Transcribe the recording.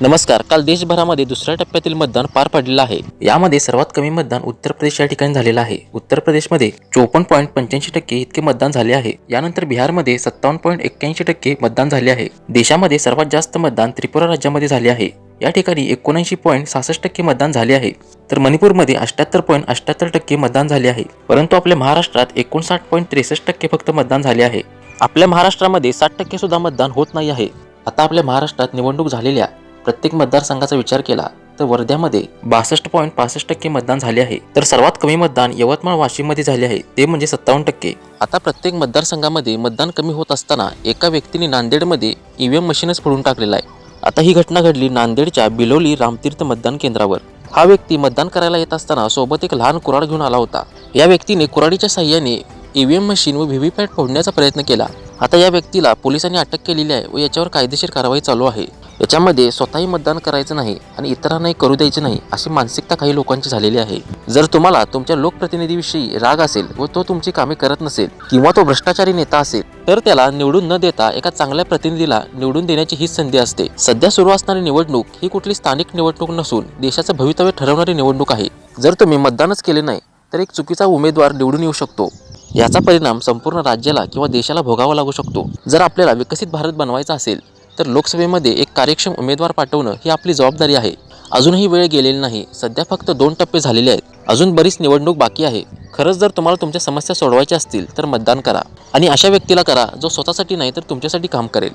नमस्कार काल देशभरामध्ये दुसऱ्या टप्प्यातील मतदान पार पडलेलं आहे. यामध्ये सर्वात कमी मतदान उत्तर प्रदेश या ठिकाणी झालेलं आहे. उत्तर प्रदेशमध्ये चोपन्न पॉईंट पंच्याऐंशी टक्के इतके मतदान झाले आहे. यानंतर बिहारमध्ये सत्तावन्न पॉईंट एक्क्याऐंशी टक्के मतदान झाले आहे. देशामध्ये सर्वात जास्त मतदान त्रिपुरा राज्यामध्ये झाले आहे. या ठिकाणी एकोणऐंशी पॉईंट सहासष्ट टक्के मतदान झाले आहे. तर मणिपूरमध्ये अठ्याहत्तर पॉईंट अठ्याहत्तर टक्के मतदान झाले आहे. परंतु आपल्या महाराष्ट्रात एकोणसाठ पॉईंट त्रेसष्ट टक्के फक्त मतदान झाले आहे. आपल्या महाराष्ट्रामध्ये साठ टक्के सुद्धा मतदान होत नाही आहे. आता आपल्या महाराष्ट्रात निवडणूक झालेल्या प्रत्येक मतदारसंघाचा विचार केला तर वर्ध्यामध्ये बासष्ट पॉईंट पासष्ट टक्के मतदान झाले आहे. तर सर्वात कमी मतदान यवतमाळ वाशिममध्ये झाले आहे. ते म्हणजे सत्तावन्न टक्के. आता प्रत्येक मतदारसंघामध्ये मतदान कमी होत असताना एका व्यक्तीने नांदेडमध्ये ईव्हीएम मशीनच फोडून टाकलेला आहे. आता ही घटना घडली नांदेडच्या बिलोली रामतीर्थ मतदान केंद्रावर. हा व्यक्ती मतदान करायला येत असताना सोबत एक लहान कुराड घेऊन आला होता. या व्यक्तीने कुराडीच्या साह्याने ईव्हीएम मशीन व व्हीव्हीपॅट फोडण्याचा प्रयत्न केला. आता या व्यक्तीला पोलिसांनी अटक केलेली आहे व याच्यावर कायदेशीर कारवाई चालू आहे. याच्यामध्ये स्वतःही मतदान करायचं नाही आणि इतरांनाही करू द्यायचे नाही अशी मानसिकता काही लोकांची झालेली आहे. जर तुम्हाला तुमच्या लोकप्रतिनिधीविषयी राग असेल व तो तुमची कामे करत नसेल किंवा तो भ्रष्टाचारी नेता असेल तर त्याला निवडून न देता एका चांगल्या प्रतिनिधीला निवडून देण्याची हीच संधी असते. सध्या सुरू असणारी निवडणूक ही कुठली स्थानिक निवडणूक नसून देशाचं भवितव्य ठरवणारी निवडणूक आहे. जर तुम्ही मतदानच केले नाही तर एक चुकीचा उमेदवार निवडून येऊ शकतो. याचा परिणाम संपूर्ण राज्याला किंवा देशाला भोगावा लागू शकतो. जर आपल्याला विकसित भारत बनवायचा असेल तर लोकसभेमध्ये एक कार्यक्षम उमेदवार पाठवणं ही आपली जबाबदारी आहे. अजूनही वेळ गेलेली नाही. सध्या फक्त दोन टप्पे झालेले आहेत. अजून बरीच निवडणूक बाकी आहे. खरंच जर तुम्हाला तुमच्या समस्या सोडवायच्या असतील तर मतदान करा. आणि अशा व्यक्तीला करा जो स्वतःसाठी नाही तर तुमच्यासाठी काम करेल.